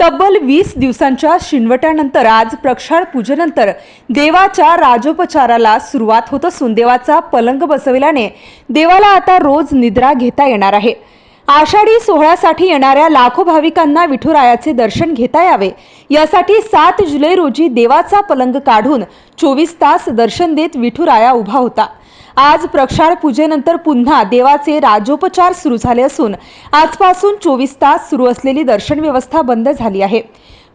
तब्बल वीस दिवसांच्या शिनवट्यानंतर आज प्रक्षाळ पूजेनंतर देवाच्या राजोपचाराला सुरुवात होत असून देवाचा पलंग बसविल्याने देवाला आता रोज निद्रा घेता येणार आहे. आषाढी सोहळ्यासाठी येणाऱ्या लाखो भाविकांना विठुरायाचे दर्शन घेता यावे. यासाठी सात जुलै रोजी देवाचा पलंग काढून चोवीस तास दर्शन देत विठुराया उभा होता. आज प्रक्षाळ पूजेनंतर पुन्हा देवाचे राजोपचार सुरू झाले असून आजपासून चोवीस तास सुरू असलेली दर्शन व्यवस्था बंद झाली आहे.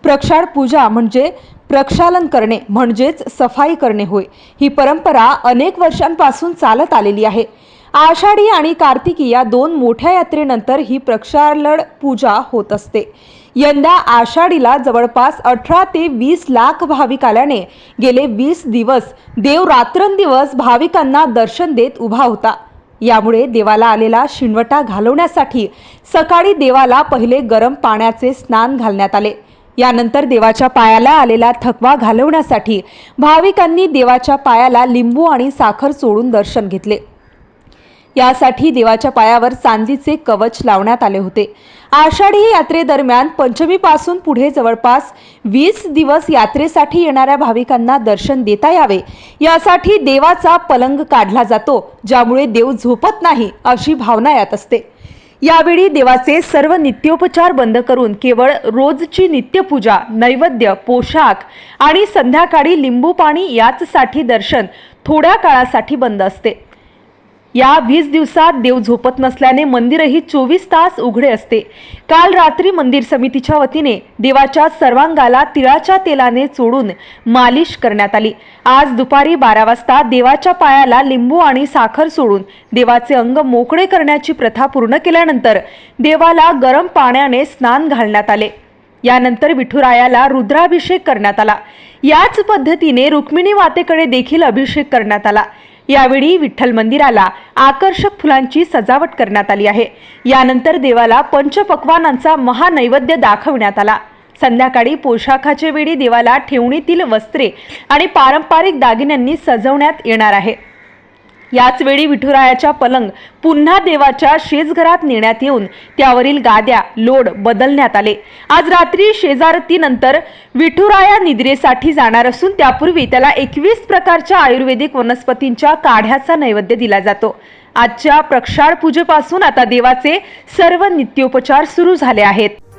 प्रक्षाळ पूजा म्हणजे प्रक्षालन करणे म्हणजेच सफाई करणे होय. ही परंपरा अनेक वर्षांपासून चालत आलेली आहे. आषाढी आणि कार्तिकी या दोन मोठ्या यात्रेनंतर ही प्रक्षालड पूजा होत असते. यंदा आषाढीला जवळपास अठरा ते वीस लाख भाविक आल्याने गेले वीस दिवस देव रात्रंदिवस भाविकांना दर्शन देत उभा होता. यामुळे देवाला आलेला शिणवटा घालवण्यासाठी सकाळी देवाला पहिले गरम पाण्याचे स्नान घालण्यात आले. यानंतर देवाच्या पायाला आलेला थकवा घालवण्यासाठी भाविकांनी देवाच्या पायाला लिंबू आणि साखर चोळून दर्शन घेतले. यासाठी देवाच्या पायावर चांदीचे कवच लावण्यात आले होते. आषाढी यात्रेदरम्यान पंचमीपासून पुढे जवळपास वीस दिवस यात्रेसाठी येणाऱ्या भाविकांना दर्शन देता यावे. यासाठी देवाचा पलंग काढला जातो ज्यामुळे देव झोपत नाही अशी भावना यात असते. यावेळी देवाचे सर्व नित्योपचार बंद करून केवळ रोजची नित्यपूजा नैवेद्य पोशाख आणि संध्याकाळी लिंबू पाणी याचसाठी दर्शन थोड्या काळासाठी बंद असते. या वीस दिवसात देव झोपत नसल्याने मंदिरही चोवीस तास उघडे असते. काल रात्री मंदिर समितीच्या वतीने देवाच्या सर्वांगाला तिळाच्या तेलाने चोडून मालिश करण्यात आली. आज दुपारी बारा वाजता देवाच्या पायाला लिंबू आणि साखर सोडून देवाचे अंग मोकळे करण्याची प्रथा पूर्ण केल्यानंतर देवाला गरम पाण्याने स्नान घालण्यात आले. यानंतर विठुरायाला रुद्राभिषेक करण्यात आला. याच पद्धतीने रुक्मिणी मातेकडे देखील अभिषेक करण्यात आला. यावेळी विठ्ठल मंदिराला आकर्षक फुलांची सजावट करण्यात आली आहे. यानंतर देवाला पंचपक्वानांचा महानैवेद्य दाखवण्यात आला. संध्याकाळी पोशाखाच्या वेळी देवाला ठेवणीतील वस्त्रे आणि पारंपरिक दागिन्यांनी सजवण्यात येणार आहे. याच वेळी विठुरायाच्या पलंग पुन्हा देवाच्या शेजघरात नेण्यात येऊन त्यावरील गाद्या लोड बदलण्यात आले. आज रात्री शेजारतीनंतर विठुराया निद्रेसाठी जाणार असून त्यापूर्वी त्याला एकवीस प्रकारच्या आयुर्वेदिक वनस्पतींच्या काढ्याचा नैवेद्य दिला जातो. आजच्या प्रक्षाळ पूजेपासून आता देवाचे सर्व नित्योपचार सुरू झाले आहेत.